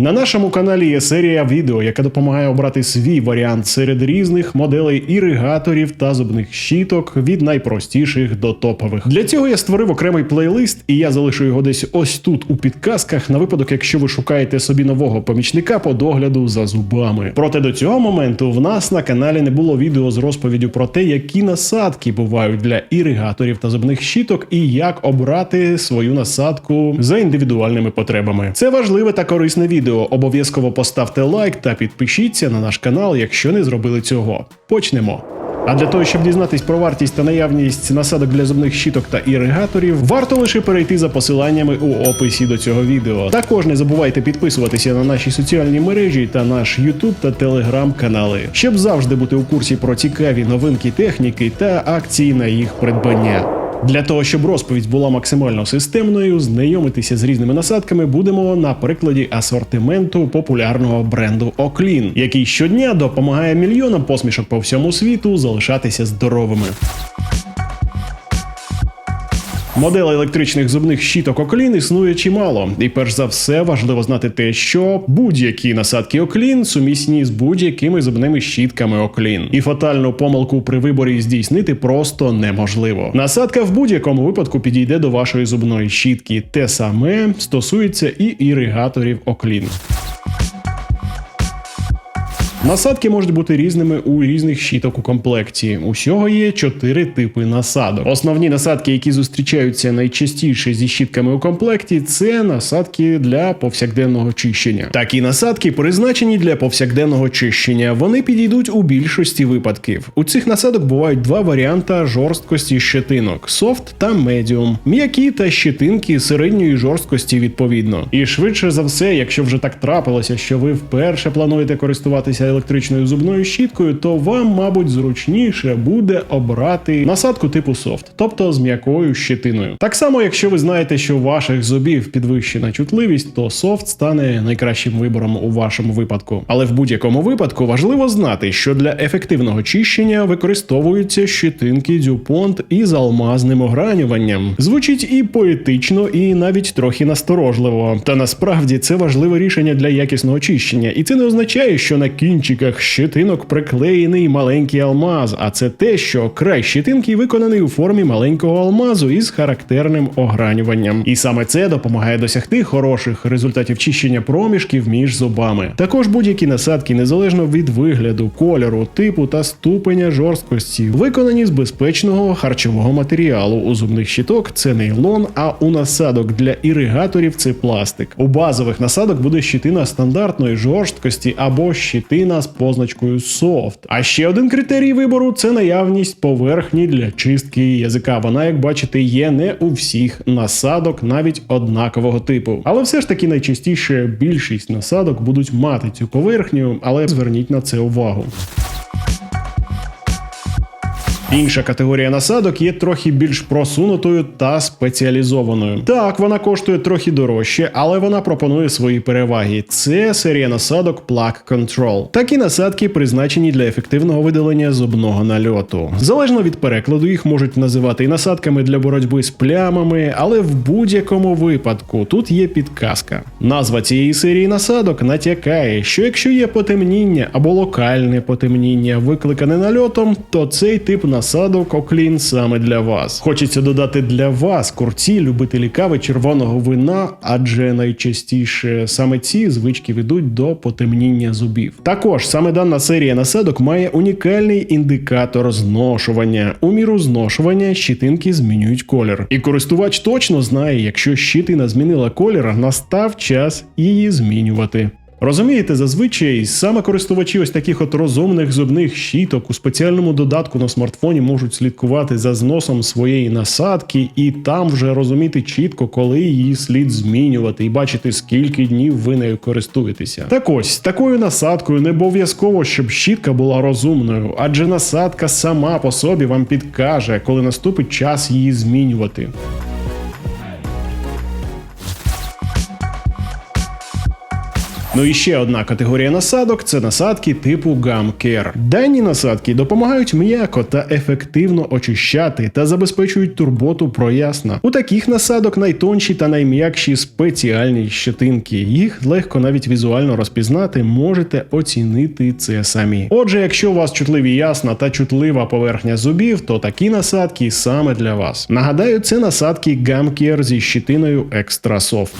На нашому каналі є серія відео, яка допомагає обрати свій варіант серед різних моделей іригаторів та зубних щіток від найпростіших до топових. Для цього я створив окремий плейлист, і я залишу його десь ось тут у підказках на випадок, якщо ви шукаєте собі нового помічника по догляду за зубами. Проте до цього моменту в нас на каналі не було відео з розповіддю про те, які насадки бувають для іригаторів та зубних щіток, і як обрати свою насадку за індивідуальними потребами. Це важливе та корисне відео. Обов'язково поставте лайк та підпишіться на наш канал, якщо не зробили цього. Почнемо. А для того, щоб дізнатись про вартість та наявність насадок для зубних щіток та іригаторів, варто лише перейти за посиланнями у описі до цього відео. Також не забувайте підписуватися на наші соціальні мережі та наш YouTube та Telegram канали, щоб завжди бути у курсі про цікаві новинки техніки та акції на їх придбання. Для того, щоб розповідь була максимально системною, знайомитися з різними насадками будемо на прикладі асортименту популярного бренду Оклін, який щодня допомагає мільйонам посмішок по всьому світу залишатися здоровими. Моделей електричних зубних щіток Оклін існує чимало, і перш за все важливо знати те, що будь-які насадки Оклін сумісні з будь-якими зубними щітками Оклін, і фатальну помилку при виборі здійснити просто неможливо. Насадка в будь-якому випадку підійде до вашої зубної щітки. Те саме стосується і іригаторів Оклін. Насадки можуть бути різними у різних щіток у комплекті. Усього є чотири типи насадок. Основні насадки, які зустрічаються найчастіше зі щітками у комплекті, це насадки для повсякденного чищення. Такі насадки призначені для повсякденного чищення. Вони підійдуть у більшості випадків. У цих насадок бувають два варіанти жорсткості щетинок: софт та медіум, м'які та щетинки середньої жорсткості відповідно. І швидше за все, якщо вже так трапилося, що ви вперше плануєте користуватися електричною зубною щіткою, то вам, мабуть, зручніше буде обрати насадку типу софт, тобто з м'якою щетиною. Так само, якщо ви знаєте, що ваших зубів підвищена чутливість, то софт стане найкращим вибором у вашому випадку. Але в будь-якому випадку важливо знати, що для ефективного чищення використовуються щетинки DuPont із алмазним огранюванням. Звучить і поетично, і навіть трохи насторожливо. Та насправді це важливе рішення для якісного чищення, і це не означає, що на кінчиках щетинок приклеєний маленький алмаз, а це те, що край щетинки виконаний у формі маленького алмазу із характерним огранюванням. І саме це допомагає досягти хороших результатів чищення проміжків між зубами. Також будь-які насадки, незалежно від вигляду, кольору, типу та ступеня жорсткості, виконані з безпечного харчового матеріалу. У зубних щиток це нейлон, а у насадок для іригаторів це пластик. У базових насадок буде щитина стандартної жорсткості або щитина з позначкою софт. А ще один критерій вибору це наявність поверхні для чистки язика. Вона, як бачите, є не у всіх насадок, навіть однакового типу. Але все ж таки найчастіше більшість насадок будуть мати цю поверхню, але зверніть на це увагу. Інша категорія насадок є трохи більш просунутою та спеціалізованою. Так, вона коштує трохи дорожче, але вона пропонує свої переваги. Це серія насадок Plug Control. Такі насадки призначені для ефективного видалення зубного нальоту. Залежно від перекладу, їх можуть називати і насадками для боротьби з плямами, але в будь-якому випадку тут є підказка. Назва цієї серії насадок натякає, що якщо є потемніння або локальне потемніння, викликане нальотом, то цей тип насадок оклін саме для вас. Хочеться додати для вас, курці, любителі кави червоного вина, адже найчастіше саме ці звички ведуть до потемніння зубів. Також саме дана серія насадок має унікальний індикатор зношування. У міру зношування щитинки змінюють колір. І користувач точно знає, якщо щитина змінила колір, настав час її змінювати. Розумієте, зазвичай саме користувачі ось таких от розумних зубних щіток у спеціальному додатку на смартфоні можуть слідкувати за зносом своєї насадки і там вже розуміти чітко, коли її слід змінювати, і бачити, скільки днів ви нею користуєтеся. Так ось такою насадкою не обов'язково, щоб щітка була розумною, адже насадка сама по собі вам підкаже, коли наступить час її змінювати. Ну і ще одна категорія насадок це насадки типу GumCare. Дані насадки допомагають м'яко та ефективно очищати та забезпечують турботу про ясна. У таких насадок найтонші та найм'якші спеціальні щетинки. Їх легко навіть візуально розпізнати, можете оцінити це самі. Отже, якщо у вас чутливі ясна та чутлива поверхня зубів, то такі насадки саме для вас. Нагадаю, це насадки GumCare зі щитиною Extra Soft.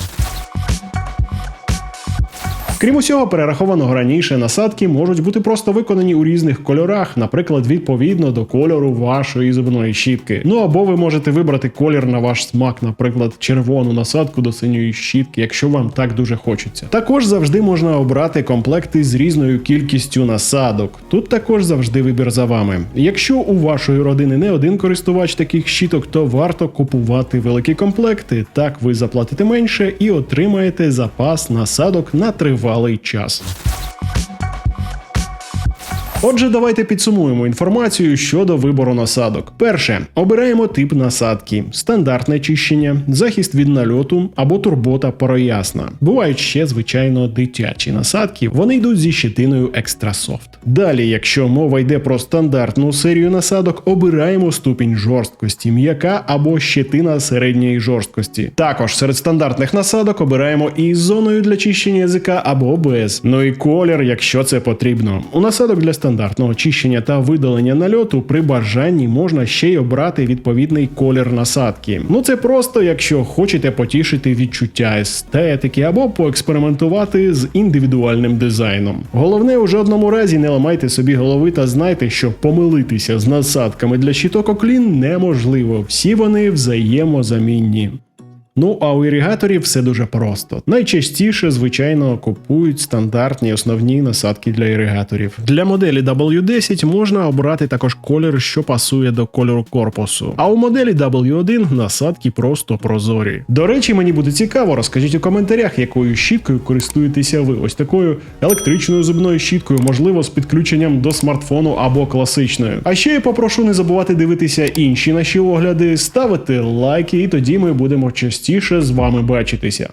Крім усього, перерахованого раніше насадки можуть бути просто виконані у різних кольорах, наприклад, відповідно до кольору вашої зубної щітки. Ну або ви можете вибрати колір на ваш смак, наприклад, червону насадку до синьої щітки, якщо вам так дуже хочеться. Також завжди можна обрати комплекти з різною кількістю насадок. Тут також завжди вибір за вами. Якщо у вашої родини не один користувач таких щіток, то варто купувати великі комплекти. Так ви заплатите менше і отримаєте запас насадок на тривалий час. Отже, давайте підсумуємо інформацію щодо вибору насадок. Перше, обираємо тип насадки: стандартне чищення, захист від нальоту або турбота пороясна. Бувають ще, звичайно, дитячі насадки, вони йдуть зі щитиною Soft. Далі, якщо мова йде про стандартну серію насадок, обираємо ступінь жорсткості, м'яка або щетина середньої жорсткості. Також серед стандартних насадок обираємо і зоною для чищення язика або без. Ну і колір, якщо це потрібно. У насадок для стандартного чищення та видалення нальоту при бажанні можна ще й обрати відповідний колір насадки. Ну це просто, якщо хочете потішити відчуття естетики або поекспериментувати з індивідуальним дизайном. Головне у жодному разі не ламайте собі голови та знайте, що помилитися з насадками для щиток оклін неможливо. Всі вони взаємозамінні. Ну а у ірігаторів все дуже просто. Найчастіше, звичайно, купують стандартні основні насадки для іригаторів. Для моделі W10 можна обрати також колір, що пасує до кольору корпусу. А у моделі W1 насадки просто прозорі. До речі, мені буде цікаво, розкажіть у коментарях, якою щіткою користуєтеся ви. Ось такою електричною зубною щіткою, можливо, з підключенням до смартфону або класичною. А ще я попрошу не забувати дивитися інші наші огляди, ставити лайки, і тоді ми будемо частіше з вами бачитися.